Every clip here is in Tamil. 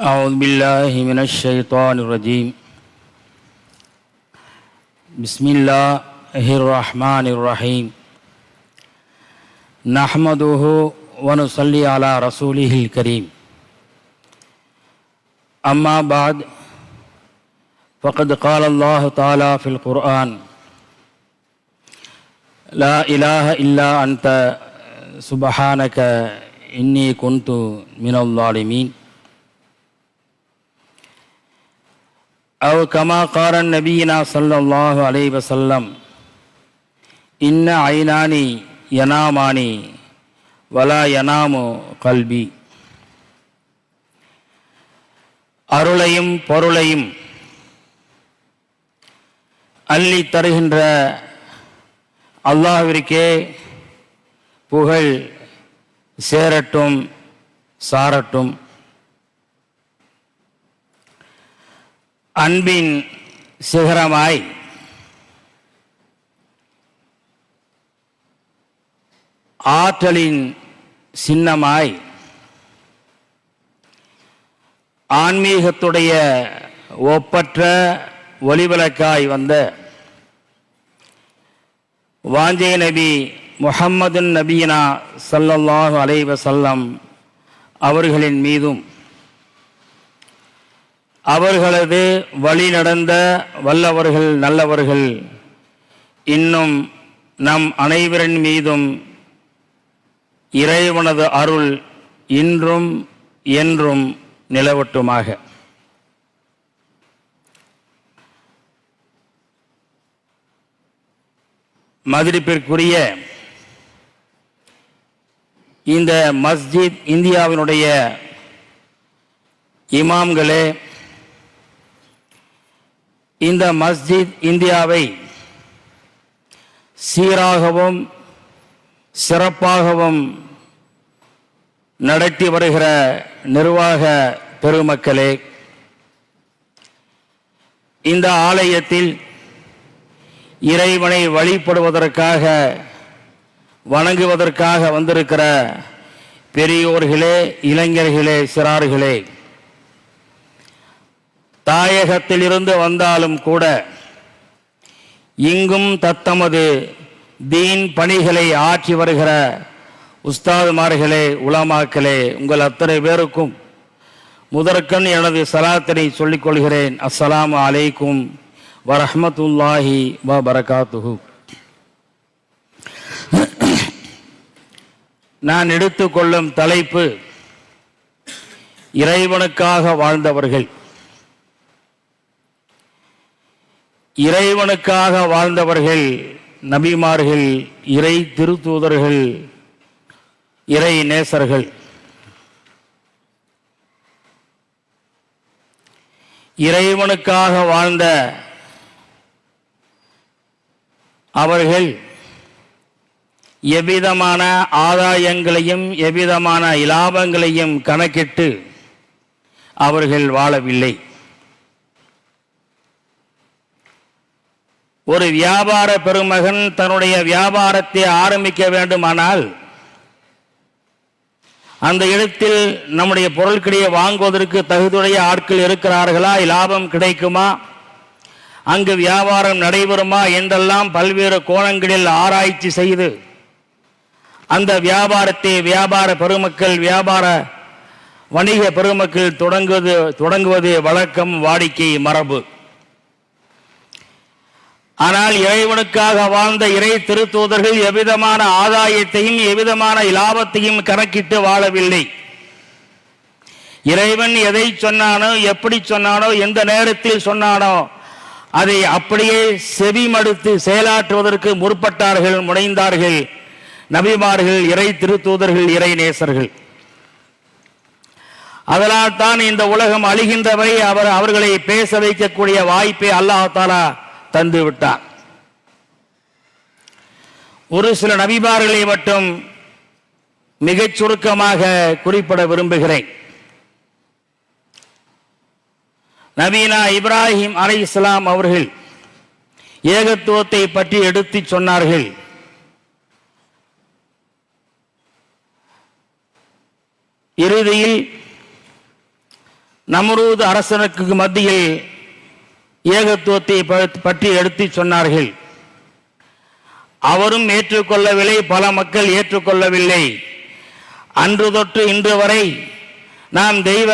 أعوذ بالله من الشيطان الرجيم. بسم الله الرحمن الرحيم. نحمده ونصلي على رسوله الكريم. أما بعد فقد قال الله تعالى في القرآن لا إله إلا أنت سبحانك إني كنت من الظالمين. أو كما قال نبينا صلى الله عليه وسلم إن عيناني يناماني ولا ينام قلبي அருளையும் பொருளையும் அள்ளி தருகின்ற அல்லாஹ்விற்கே புகழ் சேரட்டும் சாரட்டும் அன்பின் சிகரமாய். ஆற்றலின் சின்னமாய். ஆன்மீகத்துடைய ஒப்பற்ற ஒளிவிளக்காய் வந்த வாஞ்சே நபி முகம்மதுன் நபியினா சல்லல்லாஹு அலைவசல்லம் அவர்களின் மீதும் அவர்களது வழி நடந்த வல்லவர்கள் நல்லவர்கள். இன்னும் நம் அனைவரின் மீதும் இறைவனது அருள் இன்றும் என்றும் நிலவட்டுமாக. மதிப்பிற்குரிய இந்த மஸ்ஜித் இந்தியாவினுடைய இமாம்களே இந்த மஸ்ஜித் இந்தியாவை சீராகவும் சிறப்பாகவும் நடத்தி வருகிற நிர்வாக பெருமக்களே இந்த ஆலயத்தில் இறைவனை வழிபடுவதற்காக வணங்குவதற்காக வந்திருக்கிற பெரியோர்களே இளைஞர்களே சிறார்களே தாயகத்திலிருந்து வந்தாலும் கூட இங்கும் தத்தமது தீன் பணிகளை ஆற்றி வருகிற உஸ்தாதுமார்களே உலமாக்களே உங்கள் அத்தனை பேருக்கும் முதற்கண் எனது சலாத்தினை சொல்லிக்கொள்கிறேன் கொள்கிறேன். அஸ்ஸலாமு அலைக்கும் வரஹமத்துல்லாஹி வ பரகாத்துஹு நான் எடுத்துக்கொள்ளும் தலைப்பு இறைவனுக்காக வாழ்ந்தவர்கள். இறைவனுக்காக வாழ்ந்தவர்கள் நபிமார்கள் இறை திருத்தூதர்கள் இறை நேசர்கள். இறைவனுக்காக வாழ்ந்த அவர்கள் எவ்விதமான ஆதாயங்களையும் எவ்விதமான இலாபங்களையும் கணக்கிட்டு அவர்கள் வாழவில்லை. ஒரு வியாபார பெருமகன் தன்னுடைய வியாபாரத்தை ஆரம்பிக்க வேண்டுமானால் அந்த இடத்தில் நம்முடைய பொருட்களை வாங்குவதற்கு தகுதியுடைய ஆட்கள் இருக்கிறார்களா? லாபம் கிடைக்குமா? அங்கு வியாபாரம் நடைபெறுமா என்றெல்லாம் பல்வேறு கோணங்களில் ஆராய்ச்சி செய்து அந்த வியாபாரத்தை வியாபார பெருமக்கள் வியாபார வணிக பெருமக்கள் தொடங்குவது தொடங்குவது வழக்கம் வாடிக்கை மரபு. ஆனால் இறைவனுக்காக வாழ்ந்த இறை திருத்தூதர்கள் எவ்விதமான ஆதாயத்தையும் எவ்விதமான இலாபத்தையும் கணக்கிட்டு வாழவில்லை. இறைவன் எதை சொன்னானோ எப்படி சொன்னானோ எந்த நேரத்தில் சொன்னானோ அதை அப்படியே செவி மடுத்து செயலாற்றுவதற்கு முற்பட்டார்கள் முனைந்தார்கள் நபிமார்கள் இறை திருத்தூதர்கள் இறை நேசர்கள். அதனால் தான் இந்த உலகம் அழிகின்றவரை அவர் அவர்களை பேச வைக்கக்கூடிய வாய்ப்பை அல்லாஹாலா தந்து விட்டார் ஒரு சில நபிமார்களை மட்டும் மிகச் சுருக்கமாக குறிப்பிட விரும்புகிறேன். நவீனா இப்ராஹிம் அலை இஸ்லாம் அவர்கள் ஏகத்துவத்தை பற்றி எடுத்து சொன்னார்கள். இறுதியில் நமரூது அரசனுக்கு மத்தியில் ஏகத்துவத்தை பற்றி எடுத்து சொன்னார்கள். அவரும் ஏற்றுக்கொள்ளவில்லை பல மக்கள் ஏற்றுக்கொள்ளவில்லை. அன்று தொட்டு இன்று வரை நாம் தெய்வ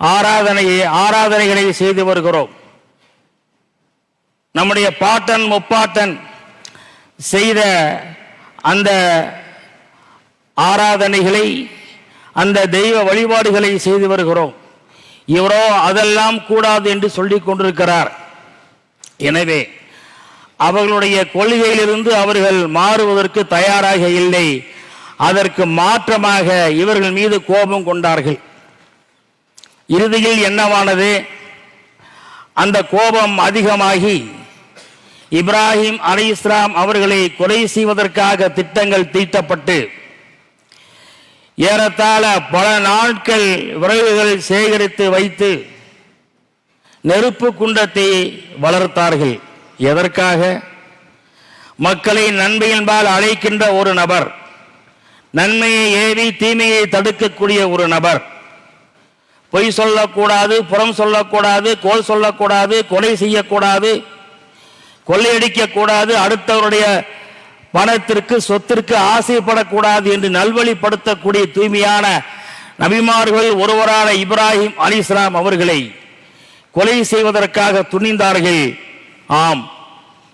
ஆராதனையை ஆராதனைகளை செய்து வருகிறோம். நம்முடைய பாட்டன் முப்பாட்டன் செய்த அந்த ஆராதனைகளை அந்த தெய்வ வழிபாடுகளை செய்து வருகிறோம். இவரோ அதெல்லாம் கூடாது என்று சொல்லிக் கொண்டிருக்கிறார். எனவே அவர்களுடைய கொள்கையிலிருந்து அவர்கள் மாறுவதற்கு தயாராக இல்லை. அதற்கு மாற்றமாக இவர்கள் மீது கோபம் கொண்டார்கள். இறுதியில் என்னவானது? அந்த கோபம் அதிகமாகி இப்ராஹிம் அலி இஸ்லாம் அவர்களை கொலை செய்வதற்காக திட்டங்கள் தீட்டப்பட்டு ஏறத்தாழ பல நாட்கள் விறகுகள் சேகரித்து வைத்து நெருப்பு குண்டத்தை வளர்த்தார்கள். எதற்காக? மக்களை நன்மையின்பால் அழைக்கின்ற ஒரு நபர் நன்மையை ஏவி தீமையை தடுக்கக்கூடிய ஒரு நபர். பொய் சொல்லக்கூடாது புறம் சொல்லக்கூடாது கோல் சொல்லக்கூடாது கொலை செய்யக்கூடாது கொள்ளையடிக்கக்கூடாது அடுத்தவருடைய பணத்திற்கு சொத்திற்கு ஆசைப்படக்கூடாது என்று நல்வழிப்படுத்தக்கூடிய தூய்மையான நபிமார்கள் ஒருவரான இப்ராஹிம் அலி இஸ்லாம் அவர்களை கொலை செய்வதற்காக துணிந்தார்கள். ஆம்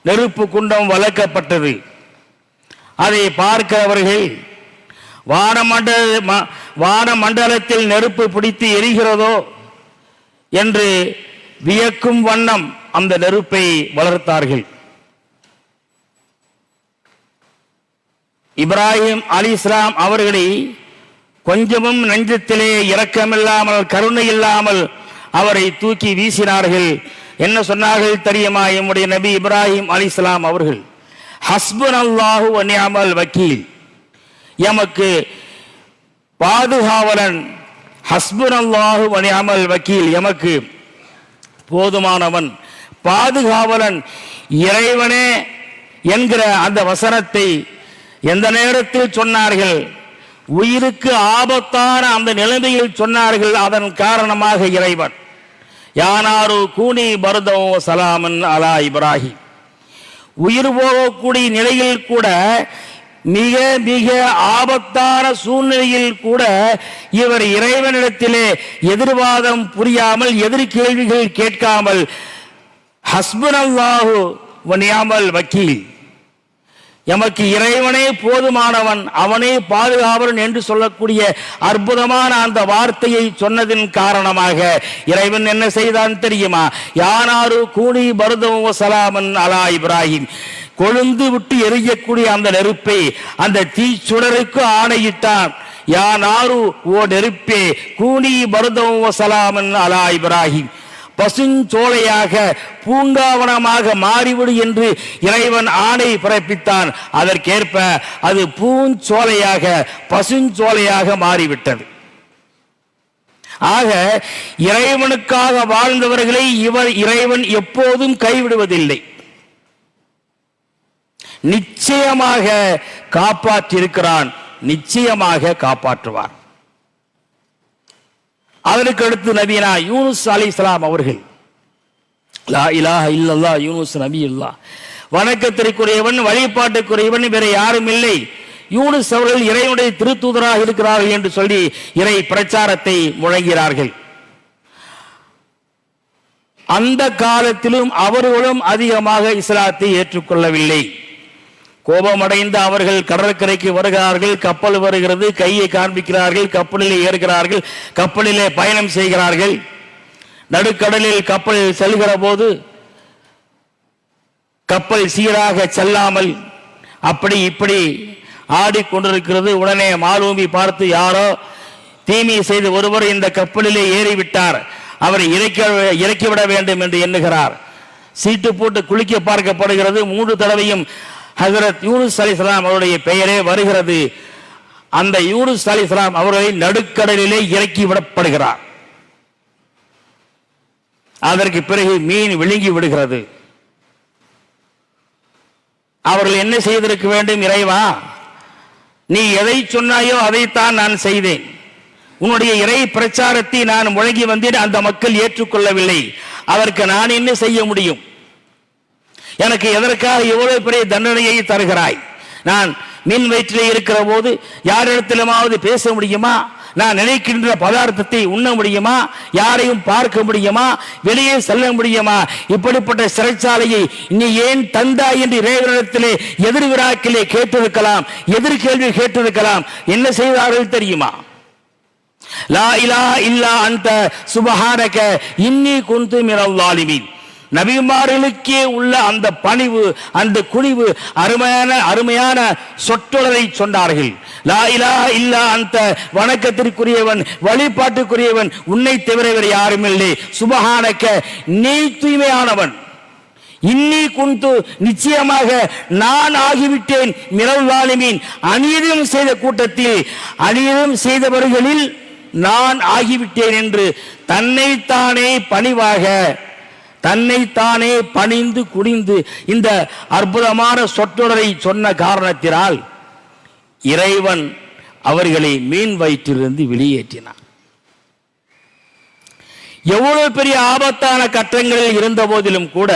நெருப்பு குண்டம் வளர்க்கப்பட்டது. அதை பார்க்கிறவர்கள் வானமண்டல ம- வானமண்டலத்தில் நெருப்பு பிடித்து எரிகிறதோ என்று வியக்கும் வண்ணம் அந்த நெருப்பை வளர்த்தார்கள். இப்ராஹிம் அலி இஸ்லாம் அவர்களை கொஞ்சமும் நெஞ்சத்திலே இரக்கமில்லாமல் கருணை இல்லாமல் அவரை தூக்கி வீசினார்கள். என்ன சொன்னார்கள் தெரியுமா? எம்முடைய நபி இப்ராஹிம் அலி இஸ்லாம் அவர்கள் ஹஸ்புன் அல்லாஹு வன்யாமல் வக்கீல். எமக்கு பாதுகாவலன் ஹஸ்புன் அல்லாஹு வன்யாமல் வக்கீல். எமக்கு போதுமானவன் பாதுகாவலன் இறைவனே என்கிற அந்த வசனத்தை எந்த நேரத்தில் சொன்னார்கள்? உயிருக்கு ஆபத்தான அந்த நிலைமையில் சொன்னார்கள் அதன் காரணமாக இறைவன். யானாரு கூனி பருதோ சலாமன் அலா இப்ராஹிம். உயிர் போகக்கூடிய நிலையில் கூட மிக மிக ஆபத்தான சூழ்நிலையில் கூட இவர் இறைவனிடத்திலே எதிர்வாதம் புரியாமல் எதிர்கேள்விகள் கேட்காமல் ஹஸ்பன் அல்லாஹு வனியாமல் வக்கீல். எமக்கு இறைவனே போதுமானவன் அவனே பாதுகாவலன் என்று சொல்லக்கூடிய அற்புதமான அந்த வார்த்தையை சொன்னதின் காரணமாக இறைவன் என்ன செய்தான் தெரியுமா? யானாரு கூனி பருதம் சலாமன் அலா இப்ராஹிம். கொழுந்து விட்டு எரியக்கூடிய அந்த நெருப்பை அந்த தீச்சுடருக்கு ஆணையிட்டான். யானாரு ஓ நெருப்பே கூனி பருதம் சலாமன் அலா இப்ராஹிம். பசுஞ்சோலையாக பூங்காவனமாக மாறிவிடு என்று இறைவன் ஆணை பிறப்பித்தான். அதற்கேற்ப அது பூஞ்சோலையாக பசுஞ்சோலையாக மாறிவிட்டது. ஆக இறைவனுக்காக வாழ்ந்தவர்களை இவர் இறைவன் எப்போதும் கைவிடுவதில்லை. நிச்சயமாக காப்பாற்றியிருக்கிறான். நிச்சயமாக காப்பாற்றுவார் அதற்கு அடுத்து நபியனா யூனுஸ் அலி இஸ்லாம் அவர்கள். லா இலாஹ இல்லல்லா யூனுஸ் நபி இல்லா வணக்கத்திற்குரியவன் வழிபாட்டுக்குரியவன் வேற யாரும் இல்லை. யூனுஸ் அவர்கள் இறைவனுடைய திருத்தூதராக இருக்கிறார்கள் என்று சொல்லி இறை பிரச்சாரத்தை முழங்கிறார்கள் அந்த காலத்திலும் அவர்களும் அதிகமாக இஸ்லாத்தை ஏற்றுக்கொள்ளவில்லை. கோபமடைந்த அவர்கள் கடற்கரைக்கு வருகிறார்கள் கப்பல் வருகிறது கையை காண்பிக்கிறார்கள் கப்பலிலே ஏறுகிறார்கள் கப்பலிலே பயணம் செய்கிறார்கள். நடுக்கடலில் கப்பல் செல்கிற போது கப்பல் சீராக செல்லாமல் அப்படி இப்படி ஆடிக்கொண்டிருக்கிறது. உடனே மாலூமி பார்த்து யாரோ தீமை செய்து ஒருவர் இந்த கப்பலிலே ஏறிவிட்டார். அவரை இறக்க இறக்கிவிட வேண்டும் என்று எண்ணுகிறார். சீட்டு போட்டு குளிக்க பார்க்கப்படுகிறது. மூன்று தடவையும் ஹசரத் யூனுஸ் அலிஸ்லாம் அவருடைய பெயரே வருகிறது. அந்த யூனுஸ் அலிஸ்லாம் அவர்களை நடுக்கடலிலே இறக்கி விடப்படுகிறார். அதற்கு பிறகு மீன் விழுங்கி விடுகிறது. அவர்கள் என்ன செய்திருக்க வேண்டும் இறைவா? நீ எதை சொன்னாயோ அதைத்தான் நான் செய்தேன். உன்னுடைய இறை பிரச்சாரத்தை நான் முழங்கி வந்தேன். அந்த மக்கள் ஏற்றுக்கொள்ளவில்லை. அதற்கு நான் என்ன செய்ய முடியும்? எனக்கு எதற்காக இவ்வளவு பெரிய தண்டனையை தருகிறாய்? நான் மின் வயிற்றிலே இருக்கிற போது யாரிடத்திலுமாவது பேச முடியுமா? நான் நினைக்கின்ற பதார்த்தத்தை உண்ண முடியுமா? யாரையும் பார்க்க முடியுமா? வெளியே செல்ல முடியுமா? இப்படிப்பட்ட சிறைச்சாலையை நீ ஏன் தந்தா என்று இறைவனிடத்திலே எதிர்விராக்கிலே கேட்டிருக்கலாம் எதிர்கேள்வி கேட்டிருக்கலாம். என்ன செய்தார்கள் தெரியுமா? லா இலா இல்லா அந்த சுபஹானக இன்னி குந்து மினல் லாலிமீன் நபிமார்களுக்கே உள்ள அந்த பணிவு அந்த குனிவு அருமையான அருமையான சொற்றொடரை சொன்னார்கள். லா இலா இல்லா அந்த வணக்கத்திற்குரியவன் வழிபாட்டுக்குரியவன் உன்னை தவிர வேறு யாரும் இல்லை. சுபகானக்க நீ தூய்மையானவன். இன்னி குந்து நிச்சயமாக நான் ஆகிவிட்டேன் மிரல் வாலிமீன் அநீதம் செய்த கூட்டத்தில் அநீதம் செய்தவர்களில் நான் ஆகிவிட்டேன் என்று தன்னைத்தானே பணிவாக தன்னைத்தானே பணிந்து குனிந்து இந்த அற்புதமான சொற்றொடரை சொன்ன காரணத்தினால் இறைவன் அவர்களை மீன் வயிற்றிலிருந்து வெளியேற்றினான். எவ்வளவு பெரிய ஆபத்தான கட்டங்களில் இருந்த போதிலும் கூட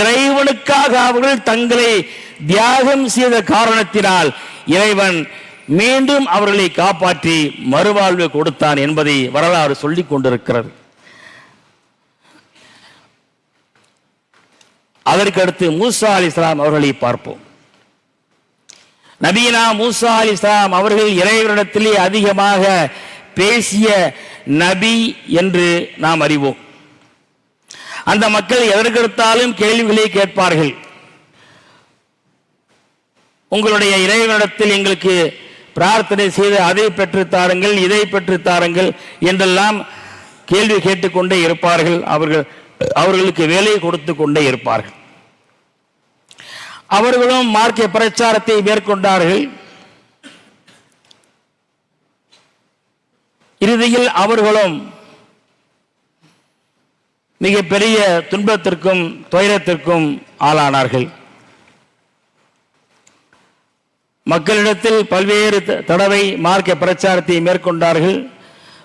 இறைவனுக்காக அவர்கள் தங்களை தியாகம் செய்த காரணத்தினால் இறைவன் மீண்டும் அவர்களை காப்பாற்றி மறுவாழ்வு கொடுத்தான் என்பதை வரலாறு சொல்லிக் கொண்டிருக்கிறது. அதற்கு அடுத்து மூசா அலி இஸ்லாம் அவர்களை பார்ப்போம். நபீனா மூசா அலி இஸ்லாம் அவர்கள் இறைவரிடத்திலே அதிகமாக பேசிய நபி என்று நாம் அறிவோம். அந்த மக்கள் எதற்கெடுத்தாலும் கேள்விகளை கேட்பார்கள். உங்களுடைய இறைவனிடத்தில் எங்களுக்கு பிரார்த்தனை செய்து அதை பெற்று தாருங்கள் இதை பெற்று தாருங்கள் என்றெல்லாம் கேள்வி கேட்டுக்கொண்டே இருப்பார்கள் அவர்கள். அவர்களுக்கு வேலை கொடுத்து கொண்டே இருப்பார்கள். அவர்களும் மார்க்க பிரச்சாரத்தை மேற்கொண்டார்கள். இறுதியில் அவர்களும் மிகப்பெரிய துன்பத்திற்கும் துயரத்திற்கும் ஆளானார்கள். மக்களிடத்தில் பல்வேறு த- தடவை மார்க்க பிரச்சாரத்தை மேற்கொண்டார்கள்.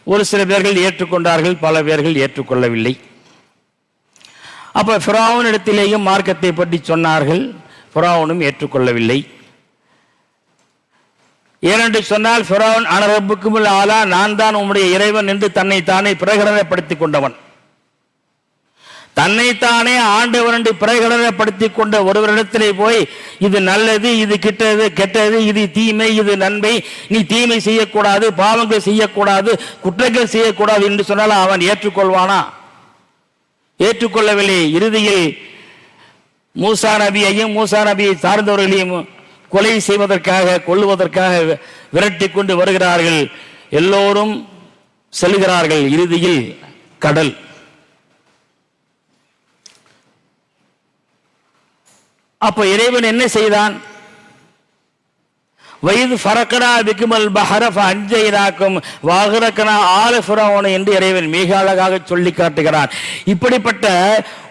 ஒரு சில பேர்கள் ஏற்றுக்கொண்டார்கள் பல பேர்கள் ஏற்றுக்கொள்ளவில்லை. அப்போ ஃபிரௌன் இடத்திலேயும் மார்க்கத்தை பற்றி சொன்னார்கள். ஃபிராவனும் ஏற்றுக்கொள்ளவில்லை. ஏனென்று சொன்னால் ஃபிராவன் அனரப்புக்கும் ஆளா நான் தான் உம்முடைய இறைவன் என்று தன்னை தானே பிரகடனப்படுத்திக் கொண்டவன். தன்னைத்தானே ஆண்டவன் என்று பிரகடனப்படுத்திக் கொண்ட ஒருவரிடத்திலே போய் இது நல்லது இது கிட்டது கெட்டது இது தீமை இது நன்மை நீ தீமை செய்யக்கூடாது பாவங்கள் செய்யக்கூடாது குற்றங்கள் செய்யக்கூடாது என்று சொன்னால் அவன் ஏற்றுக்கொள்வானா? ஏற்றுக்கொள்ளவில்லை. இறுதியில் மூசா நபியையும் மூசா நபியை சார்ந்தவர்களையும் கொலை செய்வதற்காக கொல்லுவதற்காக விரட்டி கொண்டு வருகிறார்கள். எல்லோரும் செல்கிறார்கள். இறுதியில் கடல். அப்ப இறைவன் என்ன செய்தான்? வயது ஃபரக்கனா விக்குமல் பஹரஃப் அஞ்சைனாக்கும் வாகரக்கனா ஆல ஃபிரௌன என்று இறைவன் மிக அழகாக சொல்லி காட்டுகிறான். இப்படிப்பட்ட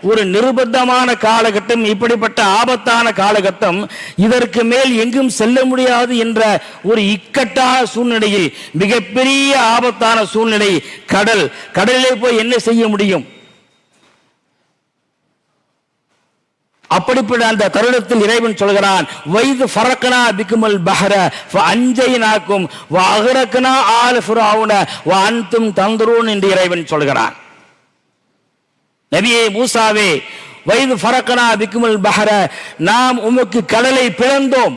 ஒரு நிர்பந்தமான காலகட்டம் இப்படிப்பட்ட ஆபத்தான காலகட்டம் இதற்கு மேல் எங்கும் செல்ல முடியாது என்ற ஒரு இக்கட்டான சூழ்நிலையில் மிகப்பெரிய ஆபத்தான சூழ்நிலை கடல். கடலிலே போய் என்ன செய்ய முடியும்? அப்படிப்பட்ட அந்த தருணத்தில் இறைவன் சொல்கிறான் வைது ஃபரக்கனா பிக்குமல் பஹர அஞ்சை நாக்கும் அகரக்கனா ஆல் ஃபுராவுன வ அன்தும் தந்துரூன் என்று இறைவன் சொல்கிறான். நபியே மூசாவே வைது ஃபரக்கனா பிக்குமல் பஹர நாம் உமக்கு கடலை பிளந்தோம்.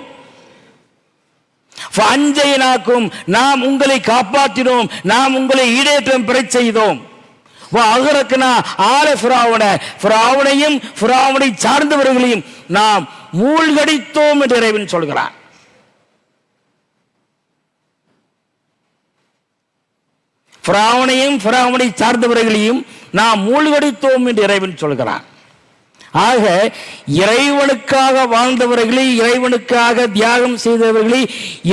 அஞ்சை நாக்கும் நாம் உங்களை காப்பாற்றினோம் நாம் உங்களை ஈடேற்றம் பெறச் செய்தோம். அகரக்குனா ஆல ஃபிராவன ஃபிராவனையும் ஃபிராவனை சார்ந்தவர்களையும் நாம் மூழ்கடித்தோம் என்று இறைவன் சொல்கிறான். ஃபிராவனையும் ஃபிராவனை சார்ந்தவர்களையும் நாம் மூழ்கடித்தோம் என்று இறைவன் சொல்கிறான். ஆக இறைவனுக்காக வாழ்ந்தவர்களே இறைவனுக்காக தியாகம் செய்தவர்களே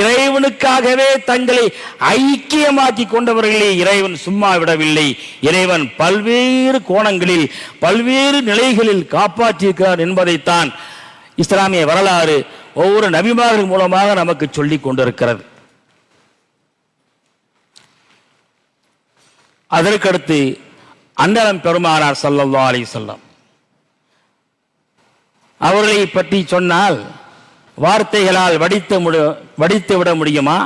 இறைவனுக்காகவே தங்களை ஐக்கியமாக்கி கொண்டவர்களே இறைவன் சும்மா விடவில்லை. இறைவன் பல்வேறு கோணங்களில் பல்வேறு நிலைகளில் காப்பாற்றியிருக்கிறார் என்பதைத்தான் இஸ்லாமிய வரலாறு ஒவ்வொரு நபிமார்கள் மூலமாக நமக்கு சொல்லிக் கொண்டிருக்கிறது. அதற்கடுத்து அன்னலம் பெருமானார் சல்லா அலி சொல்லம் அவர்களை பற்றி சொன்னால் வார்த்தைகளால் வடித்து முடி வடித்து விட முடியுமா?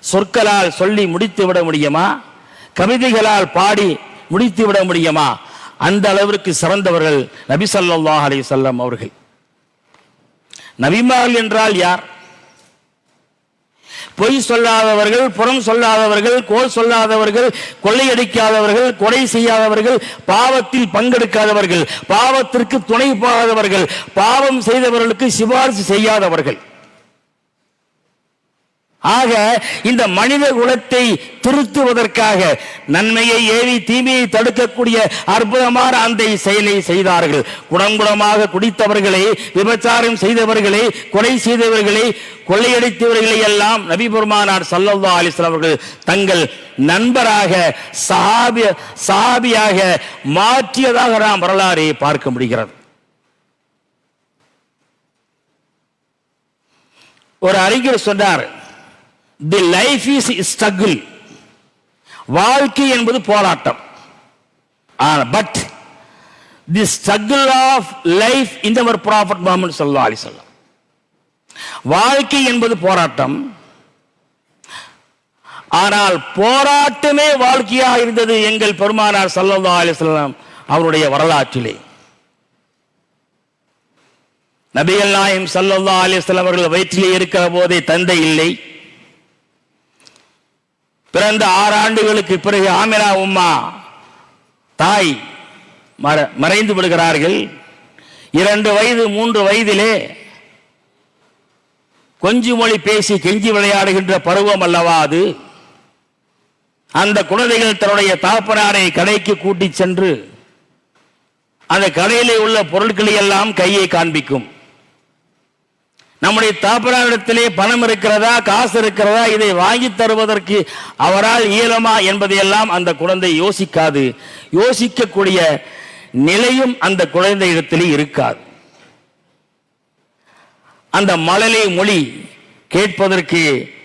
சொற்களால் சொல்லி முடித்து விட முடியுமா? கவிதைகளால் பாடி முடித்து விட முடியுமா? அந்த அளவிற்கு சிறந்தவர்கள் நபி சல்லாஹ் அலி சொல்லம் அவர்கள். நபிமார்கள் என்றால் யார்? பொய் சொல்லாதவர்கள் புறம் சொல்லாதவர்கள் கோல் சொல்லாதவர்கள் கொள்ளையடிக்காதவர்கள் கொலை செய்யாதவர்கள் பாவத்தில் பங்கெடுக்காதவர்கள் பாவத்திற்கு துணை போகாதவர்கள் பாவம் செய்தவர்களுக்கு சிபாரிசு செய்யாதவர்கள். ஆக இந்த மனித குலத்தை திருத்துவதற்காக நன்மையை ஏவி தீமையை தடுக்கக்கூடிய அற்புதமான அந்த செயலை செய்தார்கள். குடங்குடமாக குடித்தவர்களை விபச்சாரம் செய்தவர்களை கொலை செய்தவர்களை கொள்ளையடித்தவர்களை எல்லாம் நபிபெருமானார் சல்லல்லா அலிஸ்லாம் அவர்கள் தங்கள் நண்பராக சாபிய சாபியாக மாற்றியதாக நாம் வரலாறை பார்க்க முடிகிறது. ஒரு அறிஞர் சொன்னார் தி லைஃப் இஸ் ஸ்ட்ரகிள் வாழ்க்கை என்பது போராட்டம். But the struggle of life இந்த ஒரு ப்ராஃபட் முகமது சல்லா அலி சொல்லலாம் வாழ்க்கை என்பது போராட்டம். ஆனால் போராட்டமே வாழ்க்கையாக இருந்தது எங்கள் பெருமானார் சல்லல்லா அலிஸ்லாம் அவருடைய வரலாற்றிலே. நபிகள் நாயம் சல்லா அலிஸ்லாம் அவர்கள் வயிற்றிலே இருக்கிற போதே தந்தை இல்லை. பிறந்த ஆறு ஆண்டுகளுக்கு பிறகு ஆமினா உம்மா தாய் மற- மறைந்து விடுகிறார்கள். இரண்டு வயது மூன்று வயதிலே கொஞ்சு மொழி பேசி கெஞ்சி விளையாடுகின்ற பருவம் அல்லவா அது? அந்த குழந்தைகள் தன்னுடைய தாப்பனாரை கடைக்கு கூட்டி சென்று அந்த கடையிலே உள்ள பொருட்களை எல்லாம் கையை காண்பிக்கும். நம்முடைய தாப்பனாரிடத்திலே பணம் இருக்கிறதா காசு இருக்கிறதா இதை வாங்கி தருவதற்கு அவரால் இயலுமா என்பதையெல்லாம் அந்த குழந்தை யோசிக்காது. யோசிக்கக்கூடிய நிலையும் அந்த குழந்தையிடத்திலே இருக்காது. அந்த மழலை மொழி கேட்பதற்கு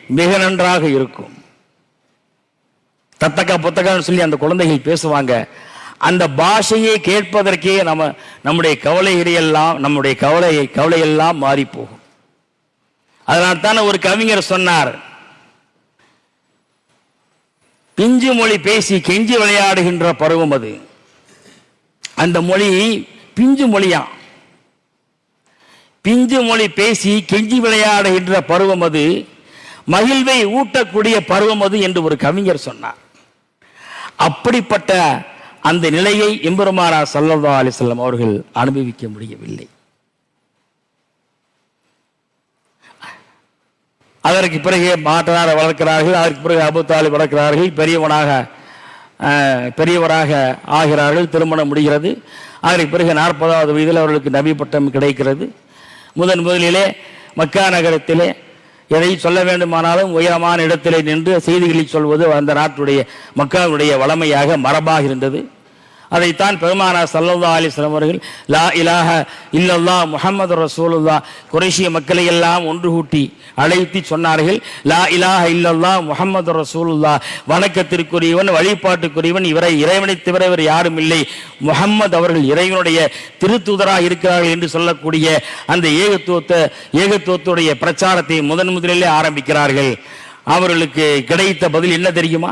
மிக நன்றாக இருக்கும். தத்தக்கா புத்தகம்னு சொல்லி அந்த குழந்தைகள் பேசுவாங்க. அந்த பாஷையை கேட்பதற்கே நம்ம நம்முடைய கவலைகளை எல்லாம் நம்முடைய கவலை கவலையெல்லாம் மாறிப்போகும். அதனால் தானே ஒரு கவிஞர் சொன்னார் பிஞ்சு மொழி பேசி கெஞ்சி விளையாடுகின்ற பருவம் அது. அந்த மொழி பிஞ்சு மொழியா? பிஞ்சு மொழி பேசி கெஞ்சி விளையாடுகின்ற பருவம் அது மகிழ்வை ஊட்டக்கூடிய பருவம் அது என்று ஒரு கவிஞர் சொன்னார். அப்படிப்பட்ட அந்த நிலையை எம்பெருமானா சல்லா அலிசல்லம் அவர்கள் அனுபவிக்க முடியவில்லை. அதற்கு பிறகு மாட்டனாரை வளர்க்கிறார்கள். அதற்கு பிறகு அபுத்தாலி வளர்க்கிறார்கள். பெரியவனாக பெரியவராக ஆகிறார்கள். திருமணம் முடிகிறது. அதற்கு பிறகு நாற்பதாவது வயதில் அவர்களுக்கு நபி பட்டம் கிடைக்கிறது. முதன் முதலிலே மக்கா நகரத்திலே எதை சொல்ல வேண்டுமானாலும் உயரமான இடத்திலே நின்று செய்திகளை சொல்வது அந்த நாட்டுடைய மக்காவுடைய வளமையாக மரபாக இருந்தது. அதைத்தான் பெருமானா சல்லல்லா அலிஸ்லாம் அவர்கள் லா இலாஹ இல்லல்லா முஹம்மது ரசூலுல்லா குறைஷிய மக்களை எல்லாம் ஒன்று கூட்டி அழைத்து சொன்னார்கள் லா இலாஹ இல்லல்லா முஹம்மது ரசூலுல்லா வணக்கத்திற்குரியவன் வழிபாட்டுக்குரியவன் இவரை இறைவனை தவிர இவர் யாரும் இல்லை. முகம்மது அவர்கள் இறைவனுடைய திருத்துதராக இருக்கிறார்கள் என்று சொல்லக்கூடிய அந்த ஏகத்துவத்தை ஏகத்துவத்துடைய பிரச்சாரத்தை முதன் முதலிலே ஆரம்பிக்கிறார்கள். அவர்களுக்கு கிடைத்த பதில் என்ன தெரியுமா?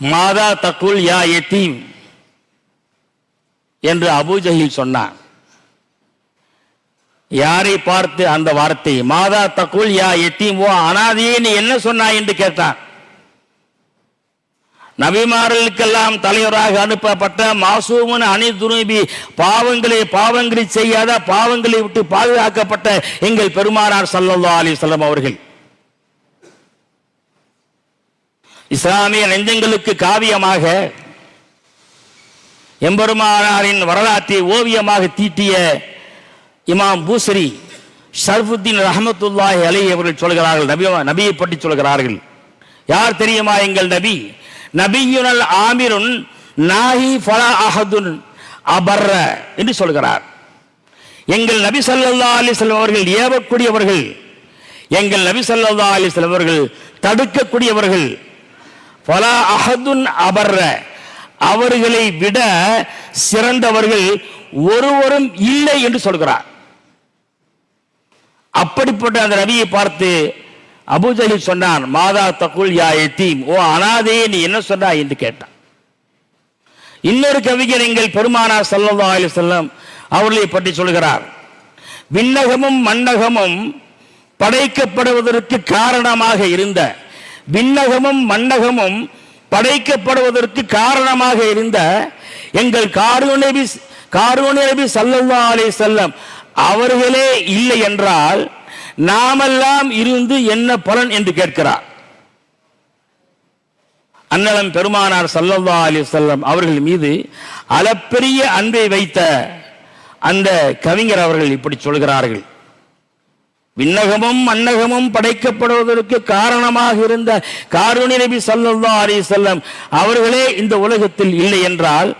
மாதா தக்குல் யா எத்தீம் என்று அபுஜஹில் சொன்னான் யாரை பார்த்து அந்த வார்த்தை மாதா தக்குல் யா எத்தீம் ஓ அனாதையே நீ என்ன சொன்னாய் என்று கேட்டான் நபிமார்களுக்கெல்லாம் தலைவராக அனுப்பப்பட்ட மாசூமன் அணி துருபி பாவங்களை பாவங்களை செய்யாத பாவங்களை விட்டு பாதுகாக்கப்பட்ட எங்கள் பெருமானார் சல்லல்லா அலிஸ்லாம் அவர்கள். இஸ்லாமிய நெஞ்சங்களுக்கு காவியமாக எம்பெருமானாரின் வரலாற்றை ஓவியமாக தீட்டிய இமாம் பூசரி ஷர்ஃபுத்தீன் ரஹமத்துல்லாஹி அலி அவர்கள் சொல்கிறார்கள் நபி நபியை பற்றி சொல்கிறார்கள். யார் தெரியுமா எங்கள் நபி? நபியுனல் ஆமிருன் நாஹி ஃபலா அஹதுன் அபர்ர என்று சொல்கிறார். எங்கள் நபி சல்லா அலிஸ்லம் அவர்கள் ஏவக்கூடியவர்கள் எங்கள் நபி சல்லா அலிஸ்லம் அவர்கள் தடுக்கக்கூடியவர்கள் பலா அஹதுன் அபர்ற அவர்களை விட சிறந்தவர்கள் ஒருவரும் இல்லை என்று சொல்கிறார். அப்படிப்பட்ட அந்த ரவியை பார்த்து அபூஜஹில் சொன்னான் மாதா தகுல் யா எத்தீம் ஓ அனாதே நீ என்ன சொன்னா? என்று கேட்டான். இன்னொரு கவிஞர் எங்கள் பெருமானா ஸல்லல்லாஹு அலி செல்லம் அவர்களை பற்றி சொல்கிறார் விண்ணகமும் மண்ணகமும் படைக்கப்படுவதற்கு காரணமாக இருந்த விண்ணகமும் மண்ணகமும் படைக்கப்படுவதற்கு காரணமாக இருந்த எங்கள் காரூன் நபி காரூன் அலே செல்லம் அவர்களே இல்லை என்றால் நாமெல்லாம் இருந்து என்ன பலன் என்று கேட்கிறார். அன்னலம் பெருமானார் சல்லவா அலி செல்லம் அவர்கள் மீது அளப்பெரிய அன்பை வைத்த அந்த கவிஞர் அவர்கள் இப்படி சொல்கிறார்கள். விண்ணகமும் மண்ணகமும் படைக்கப்படுவதற்கு காரணமாக இருந்த காரூணி நபி ஸல்லல்லாஹு அலைஹி அவர்களே இந்த உலகத்தில் இல்லை என்றால்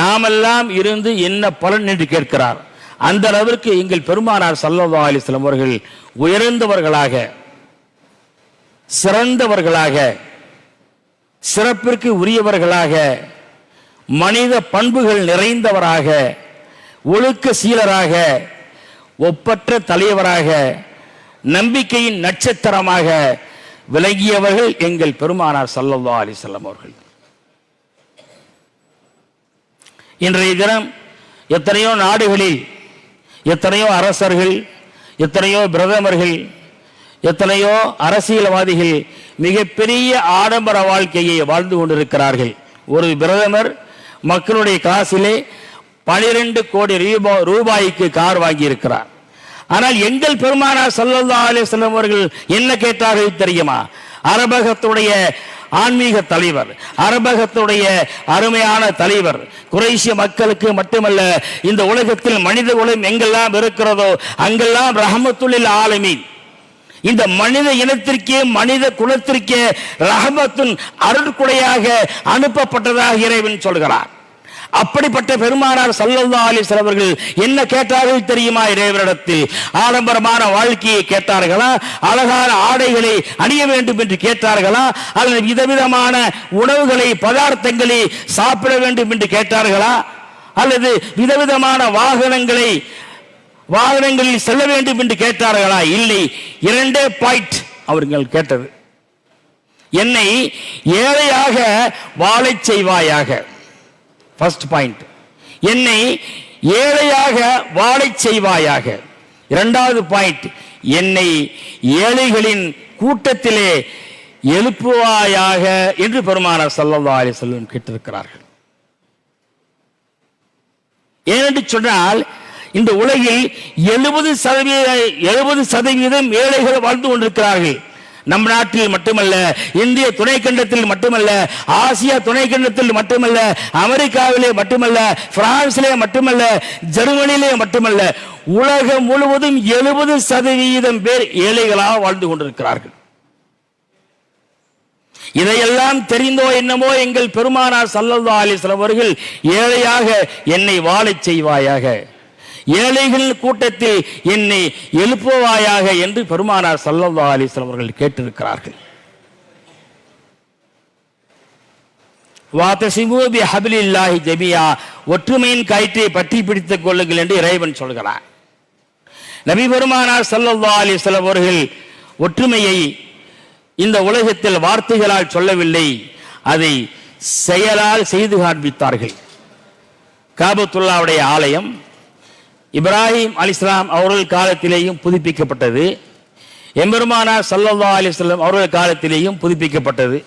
நாமெல்லாம் இருந்து என்ன பலன் என்று கேட்கிறார். அந்த அளவிற்கு எங்கள் பெருமானார் சல்லா அலைஹி அவர்கள் உயர்ந்தவர்களாக சிறந்தவர்களாக சிறப்பிற்கு உரியவர்களாக மனித பண்புகள் நிறைந்தவராக ஒழுக்க சீலராக ஒப்பற்ற தலைவராக நம்பிக்கையின் நட்சத்திரமாக விலகியவர்கள் எங்கள் பெருமானார் ஸல்லல்லாஹு அலைஹி அவர்கள். இன்றைய தினம் எத்தனையோ நாடுகளில் எத்தனையோ அரசர்கள் எத்தனையோ பிரதமர்கள் எத்தனையோ அரசியல்வாதிகள் மிகப்பெரிய ஆடம்பர வாழ்க்கையை வாழ்ந்து கொண்டிருக்கிறார்கள். ஒரு பிரதமர் மக்களுடைய காசிலே பனிரெண்டு கோடி ரூபா ரூபாய்க்கு கார் வாங்கியிருக்கிறார். ஆனால் எங்கள் பெருமானார் ஸல்லல்லாஹு அலைஹி அவர்கள் என்ன கேட்டார்கள் தெரியுமா? அரபகத்துடைய ஆன்மீக தலைவர் அரபகத்துடைய அருமையான தலைவர் குறைசிய மக்களுக்கு மட்டுமல்ல இந்த உலகத்தில் மனித குலம் எங்கெல்லாம் இருக்கிறதோ அங்கெல்லாம் ரஹமத்துல்லில் ஆலமீன். இந்த மனித இனத்திற்கே மனித குலத்திற்கே ரஹமத்துன் அருட்குடையாக அனுப்பப்பட்டதாக இறைவன் சொல்கிறார் அப்படிப்பட்ட பெருமானார் சல்லல்லா அலைஹி அவர்கள் என்ன கேட்டார்கள் தெரியுமா இறைவரிடத்தில் ஆடம்பரமான வாழ்க்கையை கேட்டார்களா? அழகான ஆடைகளை அணிய வேண்டும் என்று கேட்டார்களா? அல்லது விதவிதமான உணவுகளை பதார்த்தங்களை சாப்பிட வேண்டும் என்று கேட்டார்களா? அல்லது விதவிதமான வாகனங்களை வாகனங்களில் செல்ல வேண்டும் என்று கேட்டார்களா? இல்லை. இரண்டே பாயிண்ட் அவர்கள் கேட்டது. என்னை ஏழையாக வாழச் செய்வாயாக. ஃபர்ஸ்ட் பாயிண்ட் என்னை ஏழையாக வாழச் செய்வாயாக. இரண்டாவது பாயிண்ட் என்னை ஏழைகளின் கூட்டத்திலே எழுப்புவாயாக என்று பெருமானார் சல்லா அலி வஸல்லம் கேட்டிருக்கிறார்கள். ஏனென்று சொன்னால் இந்த உலகில் எழுபது சதவீத எழுபது சதவீதம் ஏழைகள் வாழ்ந்து கொண்டிருக்கிறார்கள். நம் நாட்டில் மட்டுமல்ல இந்திய துணைக்கண்டத்தில் மட்டுமல்ல ஆசியா துணைக்கண்டத்தில் மட்டுமல்ல அமெரிக்காவிலே மட்டுமல்ல பிரான்சிலே மட்டுமல்ல ஜெர்மனியிலே மட்டுமல்ல உலகம் முழுவதும் எழுபது சதவீதம் பேர் ஏழைகளாக வாழ்ந்து கொண்டிருக்கிறார்கள். இதையெல்லாம் தெரிந்தோ என்னமோ எங்கள் பெருமானார் சல்லல்லா அலைஹி அவர்கள் ஏழையாக என்னை வாழச் செய்வாயாக. ஏழைகள் கூட்டத்தில் என்னை எழுப்புவாயாக என்று பெருமானார் ஸல்லல்லாஹு அலிஸ்லாம் அவர்கள் கேட்டிருக்கிறார்கள். வாத்தசிமு ஹபிலில்லாஹி ஜமியா ஒற்றுமையின் கயிற்றை பற்றி பிடித்துக் கொள்ளுங்கள் என்று இறைவன் சொல்கிறார். நபி பெருமானார் ஸல்லல்லாஹு அலைஹி அவர்கள் ஒற்றுமையை இந்த உலகத்தில் வார்த்தைகளால் சொல்லவில்லை. அதை செயலால் செய்து காண்பித்தார்கள். காபத்துல்லாவுடைய ஆலயம் இப்ராஹிம் அலிஸ்லாம் அவர்கள் காலத்திலேயும் புதுப்பிக்கப்பட்டது. எம்பெருமானார் சல்லல்லா அலைஹி வஸல்லம் அவர்கள் காலத்திலேயும் புதுப்பிக்கப்பட்டது.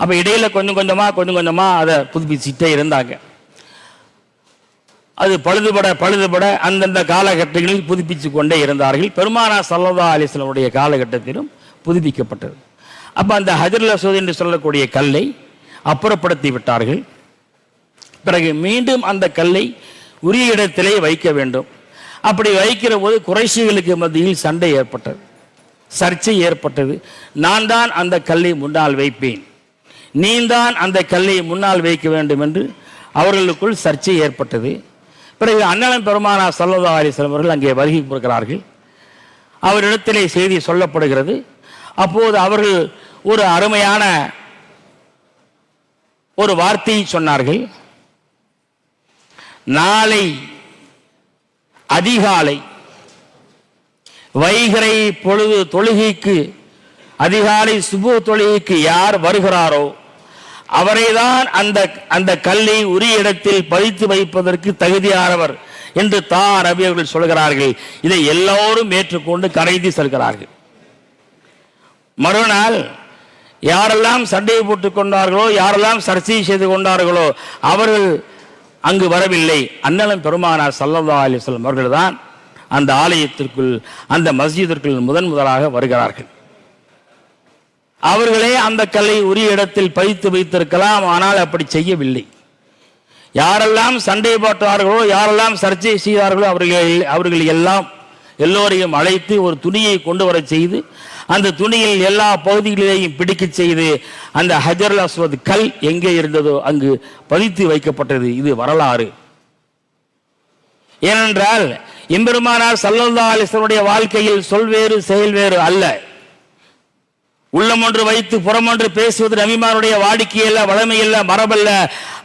அப்போ இடையில் கொஞ்சம் கொஞ்சமாக கொஞ்சம் கொஞ்சமாக அதை புதுப்பிச்சுட்டே இருந்தாங்க. அது பழுதுபட பழுதுபட அந்தந்த காலகட்டங்களில் புதுப்பித்து கொண்டே இருந்தார்கள் பெருமானா சல்லதா அலிஸ்லமுடைய காலகட்டத்திலும் புதுப்பிக்கப்பட்டது. அப்போ அந்த ஹஜர்ல அசோத் என்று சொல்லக்கூடிய கல்லை அப்புறப்படுத்தி விட்டார்கள். பிறகு மீண்டும் அந்த கல்லை உரிய இடத்திலே வைக்க வேண்டும். அப்படி வைக்கிற போது குறைஷிகளுக்கு மத்தியில் சண்டை ஏற்பட்டது. சர்ச்சை ஏற்பட்டது. நான் தான் அந்த கல்லை முன்னால் வைப்பேன். நீந்தான் அந்த கல்லை முன்னால் வைக்க வேண்டும் என்று அவர்களுக்குள் சர்ச்சை ஏற்பட்டது. பிறகு அண்ணன் பெருமானா சல்லதா அலிஸ்லாம் அவர்கள் அங்கே வருகை கொடுக்கிறார்கள் அவரிடத்திலே செய்தி சொல்லப்படுகிறது. அப்போது அவர்கள் ஒரு அருமையான ஒரு வார்த்தையை சொன்னார்கள். நாளை அதிகாலை வைகரை பொழுது தொழுகைக்கு அதிகாலை சுபு தொழுகைக்கு யார் வருகிறாரோ அவரைதான் அந்த அந்த கல்லை உரிய இடத்தில் பதித்து வைப்பதற்கு தகுதியானவர் என்று தா. ரவி அவர்கள் சொல்கிறார்கள். இதை எல்லோரும் ஏற்றுக்கொண்டு கரைந்து செல்கிறார்கள். மறுநாள் யாரெல்லாம் சண்டை போட்டுக் கொண்டார்களோ யாரெல்லாம் சர்ச்சை செய்து கொண்டார்களோ அவர்கள் அங்கு வரவில்லை. அண்ணலம் பெருமானார் சல்லல்லா அலிஸ்லம் அவர்கள் தான் அந்த ஆலயத்திற்குள் அந்த மஸ்ஜிதிற்குள் முதன் முதலாக வருகிறார்கள். அவர்களே அந்த கல்லை உரிய இடத்தில் பதித்து வைத்திருக்கலாம் ஆனால் அப்படி செய்யவில்லை. யாரெல்லாம் சண்டை போட்டார்களோ யாரெல்லாம் சர்ச்சை செய்தார்களோ அவர்கள் அவர்கள் எல்லாம் எல்லோரையும் அழைத்து ஒரு துணியை கொண்டு வர செய்து அந்த துணியில் எல்லா பகுதிகளிலேயும் பிடிக்க செய்து அந்த ஹஜர் அஸ்வத் கல் எங்கே இருந்ததோ அங்கு பதித்து வைக்கப்பட்டது. இது வரலாறு. ஏனென்றால் எம்பெருமானார் சல்லல்லா அலிஸ்வனுடைய வாழ்க்கையில் சொல்வேறு செயல் வேறு அல்ல. உள்ளம் ஒன்று வைத்து புறம் ஒன்று பேசுவது நபிமாருடைய வாடிக்கையல்ல வளமையல்ல மரபல்ல.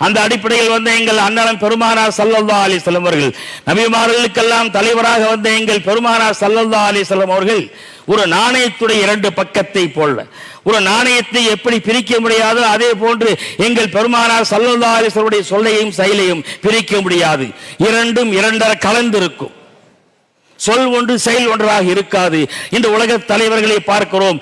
அந்த அடிப்படையில் வந்த எங்கள் அண்ணலம் பெருமானார் சல்லல்லா அலிஸ்லம் அவர்கள். நபிமார்களுக்கெல்லாம் தலைவராக வந்த எங்கள் பெருமானார் சல்லல்லா அலிஸ்லம் அவர்கள் ஒரு நாணயத்துடைய இரண்டு பக்கத்தை போல. ஒரு நாணயத்தை எப்படி பிரிக்க முடியாதோ அதே போன்று எங்கள் பெருமானார் சல்லல்லா அலிஸ்லமுடைய சொல்லையும் செயலையும் பிரிக்க முடியாது. இரண்டும் இரண்டரை கலந்திருக்கும். சொல் ஒன்று செயல் ஒன்றாக இருக்காது. இந்த உலக தலைவர்களை பார்க்கிறோம்.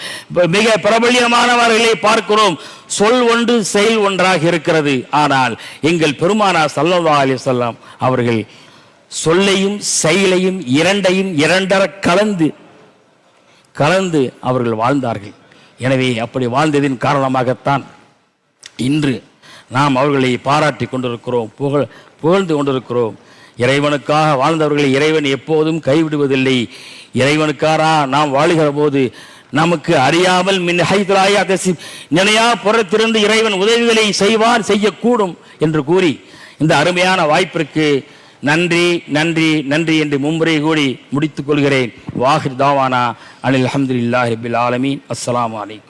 மிக பிரபல்யமானவர்களை பார்க்கிறோம். சொல் ஒன்று செயல் ஒன்றாக இருக்கிறது. ஆனால் எங்கள் பெருமானா சல்லா அலி சொல்லாம் அவர்கள் சொல்லையும் செயலையும் இரண்டையும் இரண்டர கலந்து கலந்து அவர்கள் வாழ்ந்தார்கள். எனவே அப்படி வாழ்ந்ததின் காரணமாகத்தான் இன்று நாம் அவர்களை பாராட்டி கொண்டிருக்கிறோம் புகழ் புகழ்ந்து கொண்டிருக்கிறோம். இறைவனுக்காக வாழ்ந்தவர்களை இறைவன் எப்போதும் கைவிடுவதில்லை. இறைவனுக்காரா நாம் வாழுகிற போது நமக்கு அறியாமல் மின் ஹைதராயா தசி நினையா புறத்திருந்து இறைவன் உதவிகளை செய்வார் செய்யக்கூடும் என்று கூறி இந்த அருமையான வாய்ப்பிற்கு நன்றி நன்றி நன்றி என்று மும்முறை கூடி முடித்துக் கொள்கிறேன். வாஹிர் தாவானா அனில் அஹமது ரபில் ஆலமீன். அஸ்லாம் வலைக்கும்